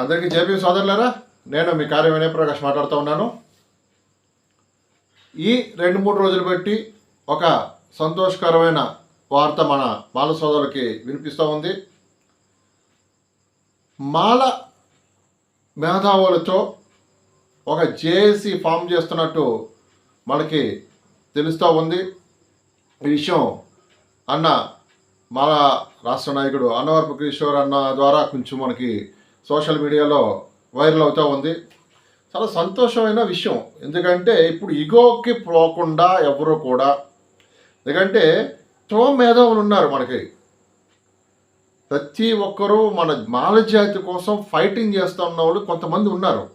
అందరికీ జేపీ సోదరులారా నేను మీ కార్య వినయ ప్రకాష్ మాట్లాడుతూ ఉన్నాను. ఈ రెండు మూడు రోజులు బట్టి ఒక సంతోషకరమైన వార్త మన మాల సోదరులకి వినిపిస్తూ ఉంది. మాల మేధావులతో ఒక జేఏసీ ఫామ్ చేస్తున్నట్టు మనకి తెలుస్తూ ఉంది. ఈ విషయం అన్న మాల రాష్ట్ర నాయకుడు అన్నవరపు కిషోర్ అన్న ద్వారా కొంచెం మనకి సోషల్ మీడియాలో వైరల్ అవుతూ ఉంది. చాలా సంతోషమైన విషయం. ఎందుకంటే ఇప్పుడు ఇగోకి పోకుండా ఎవరు కూడా ఎందుకంటే తో మేధావులు ఉన్నారు మనకి. ప్రతి ఒక్కరూ మన మాలజాతి కోసం ఫైటింగ్ చేస్తూ ఉన్న వాళ్ళు కొంతమంది ఉన్నారు.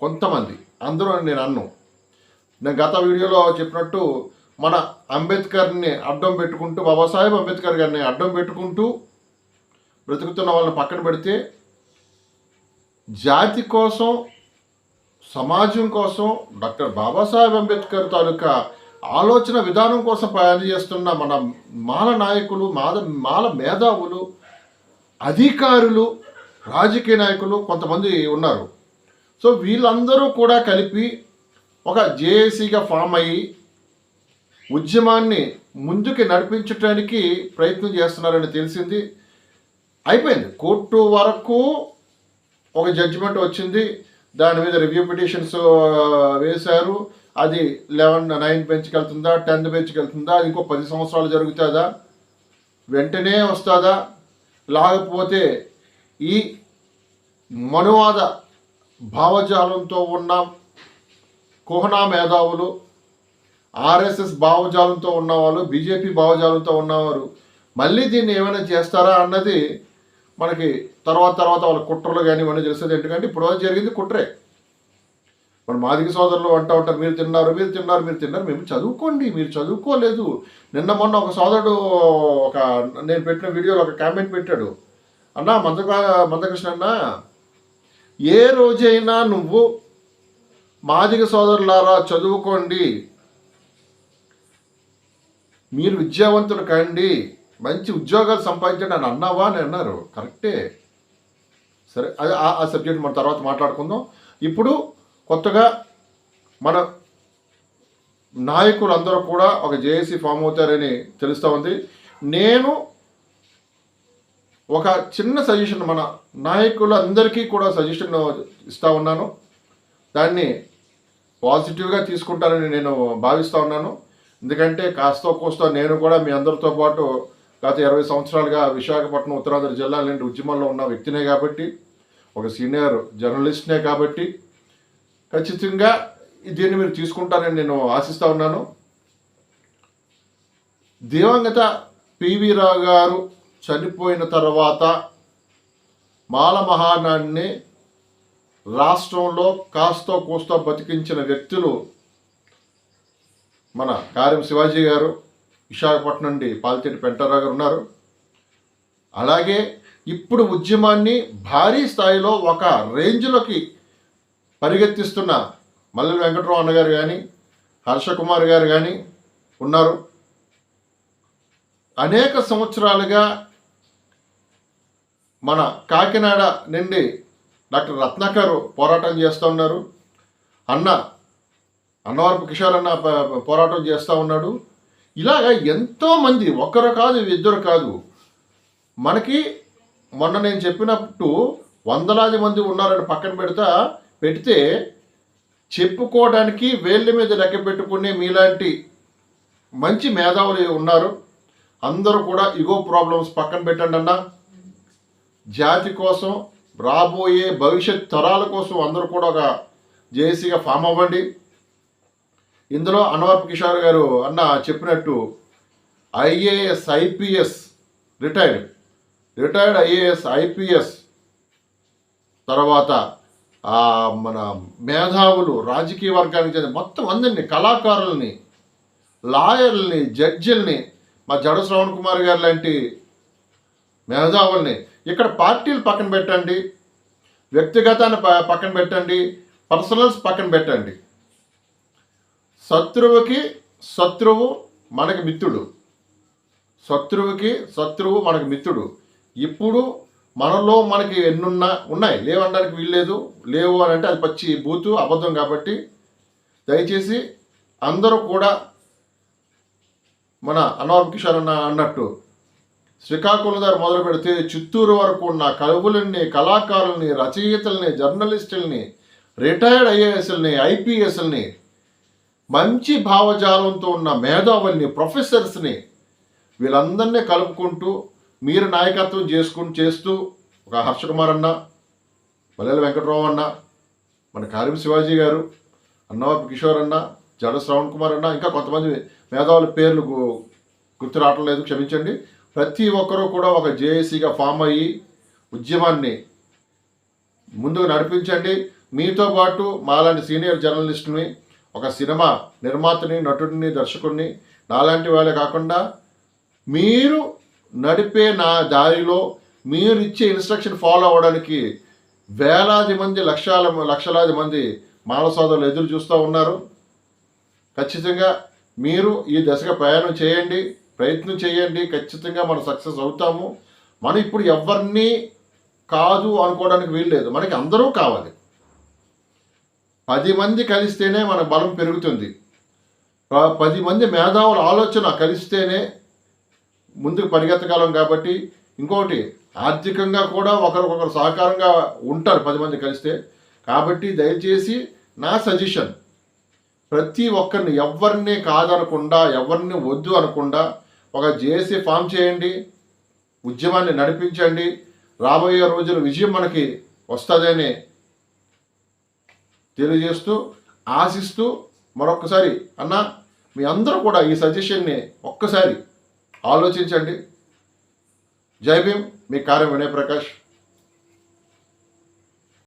కొంతమంది. అందరూ నేను అన్ను. నేను గత వీడియోలో చెప్పినట్టు మన అంబేద్కర్ని అడ్డం పెట్టుకుంటూ బాబాసాహెబ్ అంబేద్కర్ గారిని అడ్డం పెట్టుకుంటూ బ్రతుకుతున్న వాళ్ళని పక్కన పెడితే జాతి కోసం సమాజం కోసం డాక్టర్ బాబాసాహెబ్ అంబేద్కర్ తాలూకా ఆలోచన విధానం కోసం పనిచేస్తున్న మన మాల నాయకులు మాల మాల మేధావులు అధికారులు రాజకీయ నాయకులు కొంతమంది ఉన్నారు. సో వీళ్ళందరూ కూడా కలిపి ఒక జేఏసీగా ఫామ్ అయ్యి ఉద్యమాన్ని ముందుకు నడిపించడానికి ప్రయత్నం చేస్తున్నారని తెలిసింది. అయిపోయింది. కోర్టు వరకు ఒక జడ్జిమెంట్ వచ్చింది దాని మీద రివ్యూ పిటిషన్స్ వేశారు. అది లెవెన్ నైన్ బెంచ్కి వెళ్తుందా టెన్త్ బెంచ్కి వెళ్తుందా అది ఇంకో పది సంవత్సరాలు జరుగుతుందా? వెంటనే వస్తుందా? లేకపోతే ఈ మనువాద భావజాలంతో ఉన్న కుహనా మేధావులు ఆర్ఎస్ఎస్ భావజాలంతో ఉన్నవాళ్ళు బీజేపీ భావజాలంతో ఉన్నవారు మళ్ళీ దీన్ని ఏమైనా చేస్తారా అన్నది మనకి తర్వాత తర్వాత వాళ్ళ కుట్రలు కానీ ఇవన్నీ తెలుస్తుంది ఎందుకంటే ఇప్పుడు జరిగింది కుట్రే. మన మాదిక సోదరులు అంటూ ఉంటారు మీరు తిన్నారు మీరు తిన్నారు మీరు తిన్నారు మేము చదువుకోండి మీరు చదువుకోలేదు. నిన్న మొన్న ఒక సోదరుడు ఒక నేను పెట్టిన వీడియోలో ఒక కామెంట్ పెట్టాడు. అన్నా మంద మందకృష్ణ అన్న ఏ రోజైనా నువ్వు మాదిక సోదరులారా చదువుకోండి. మీరు విద్యావంతులు కండి. మంచి ఉద్యోగాలు సంపాదించండి అని అన్నావా అని అన్నారు. కరెక్టే. సరే అది ఆ- ఆ సబ్జెక్ట్ మన తర్వాత మాట్లాడుకుందాం. ఇప్పుడు కొత్తగా మన నాయకులు అందరూ కూడా ఒక జేఏసీ ఫామ్ అవుతారని తెలుస్తూ ఉంది. నేను ఒక చిన్న సజెషన్ మన నాయకులందరికీ కూడా సజెషన్ ఇస్తూ ఉన్నాను. దాన్ని పాజిటివ్గా తీసుకుంటారని నేను భావిస్తూ ఉన్నాను. ఎందుకంటే కాస్తో కోస్తో నేను కూడా మీ అందరితో పాటు గత ఇరవై సంవత్సరాలుగా విశాఖపట్నం ఉత్తరాంధ్ర జిల్లా నుండి ఉద్యమంలో ఉన్న వ్యక్తినే కాబట్టి ఒక సీనియర్ జర్నలిస్ట్నే కాబట్టి ఖచ్చితంగా దీన్ని మీరు తీసుకుంటారని నేను ఆశిస్తూ ఉన్నాను. దివంగత పివి రావు గారు చనిపోయిన తర్వాత మాల మహానాడిని రాష్ట్రంలో కాస్తో కూస్తో బతికించిన వ్యక్తులు మన కార్యం శివాజీ గారు విశాఖపట్నం నుండి పాలితేటి పెంటారావు గారు ఉన్నారు. అలాగే ఇప్పుడు ఉద్యమాన్ని భారీ స్థాయిలో ఒక రేంజ్లోకి పరిగెత్తిస్తున్న మల్లెల వెంకటరావు అన్నగారు కానీ హర్షకుమార్ గారు కానీ ఉన్నారు. అనేక సంవత్సరాలుగా మన కాకినాడ నుండి డాక్టర్ రత్నాకర్ పోరాటం చేస్తూ ఉన్నారు. అన్న అన్నవరపు కిషోర్ అన్న పోరాటం చేస్తూ ఉన్నాడు. ఇలాగ ఎంతోమంది ఒక్కరు కాదు ఇద్దరు కాదు. మనకి మొన్న నేను చెప్పినట్టు వందలాది మంది ఉన్నారని పక్కన పెడతా పెడితే చెప్పుకోవడానికి వేళ్ళ మీద లెక్క పెట్టుకునే మీలాంటి మంచి మేధావులు ఉన్నారు. అందరూ కూడా ఇగో ప్రాబ్లమ్స్ పక్కన పెట్టండి అన్న. జాతి కోసం రాబోయే భవిష్యత్ తరాల కోసం అందరూ కూడా ఒక జేసీగా ఫామ్ అవ్వండి. ఇందులో అన్వర్ కిషోర్ గారు అన్న చెప్పినట్టు IAS IPS retired. Retired IAS IPS తర్వాత మన మేధావులు రాజకీయ వర్గానికి చెందిన మొత్తం అందరినీ కళాకారుల్ని లాయర్లని జడ్జిల్ని మా జడ శ్రవణ్ కుమార్ గారు లాంటి మేధావుల్ని ఇక్కడ పార్టీలు పక్కన పెట్టండి వ్యక్తిగతాన్ని ప- పక్కన పెట్టండి పర్సనల్స్ పక్కన పెట్టండి. శత్రువుకి శత్రువు మనకి మిత్రుడు. శత్రువుకి శత్రువు మనకు మిత్రుడు. ఇప్పుడు మనలో మనకి ఎన్నున్నా ఉన్నాయి. లేవనడానికి వీల్లేదు. లేవు అని అంటే అది పచ్చి బూతు అబద్ధం కాబట్టి దయచేసి అందరూ కూడా మన అన్నవరం కిషోర్ అన్న అన్నట్టు శ్రీకాకుళం దగ్గర మొదలు పెడితే చిత్తూరు వరకు ఉన్న కవులని కళాకారుల్ని రచయితల్ని జర్నలిస్టుల్ని రిటైర్డ్ ఐఏఎస్ఎల్ని ఐపీఎస్ఎల్ని మంచి భావజాలంతో ఉన్న మేధావుల్ని ప్రొఫెసర్స్ని వీళ్ళందరినీ కలుపుకుంటూ మీరు నాయకత్వం చేసుకుంటూ చేస్తూ ఒక హర్ష కుమార్ అన్న పల్లెల వెంకటరావు అన్న మన కారిం శివాజీ గారు అన్నవాపు కిషోర్ అన్న జడ శ్రవణ్ కుమార్ అన్న ఇంకా కొంతమంది మేధావుల పేర్లు గుర్తు రావటం లేదు క్షమించండి. ప్రతి ఒక్కరూ కూడా ఒక జేఏసీగా ఫామ్ అయ్యి ఉద్యమాన్ని ముందుకు నడిపించండి. మీతో పాటు మాలాంటి సీనియర్ జర్నలిస్టుని ఒక సినిమా నిర్మాతని నటుడిని దర్శకుడిని నాలాంటి వాళ్ళే కాకుండా మీరు నడిపే నా దారిలో మీరు ఇచ్చే ఇన్స్ట్రక్షన్ ఫాలో అవ్వడానికి వేలాది మంది లక్షల లక్షలాది మంది మానవ సోదరులు ఎదురు చూస్తూ ఉన్నారు. ఖచ్చితంగా మీరు ఈ దశగా ప్రయాణం చేయండి ప్రయత్నం చేయండి ఖచ్చితంగా మనం సక్సెస్ అవుతాము. మనం ఇప్పుడు ఎవరిని కాదు అనుకోవడానికి వీల్లేదు. మనకి అందరూ కావాలి. పది మంది కలిస్తేనే మన బలం పెరుగుతుంది. పది మంది మేధావుల ఆలోచన కలిస్తేనే ముందుకు పరిగెత్తగలం కాబట్టి ఇంకొకటి ఆర్థికంగా కూడా ఒకరికొకరు సహకారంగా ఉంటారు పది మంది కలిస్తే. కాబట్టి దయచేసి నా సజెషన్ ప్రతి ఒక్కరిని ఎవరిని కాదనకుండా ఎవరిని వద్దు అనకుండా ఒక జేసీ ఫామ్ చేయండి ఉద్యమాన్ని నడిపించండి. రాబోయే రోజుల విజయం మనకి వస్తుందని తెలియజేస్తూ ఆశిస్తూ మరొకసారి అన్న మీ అందరూ కూడా ఈ సజెషన్ని ఒక్కసారి ఆలోచించండి. జై భీమ్ మీ కార్యం వినయ్ ప్రకాష్.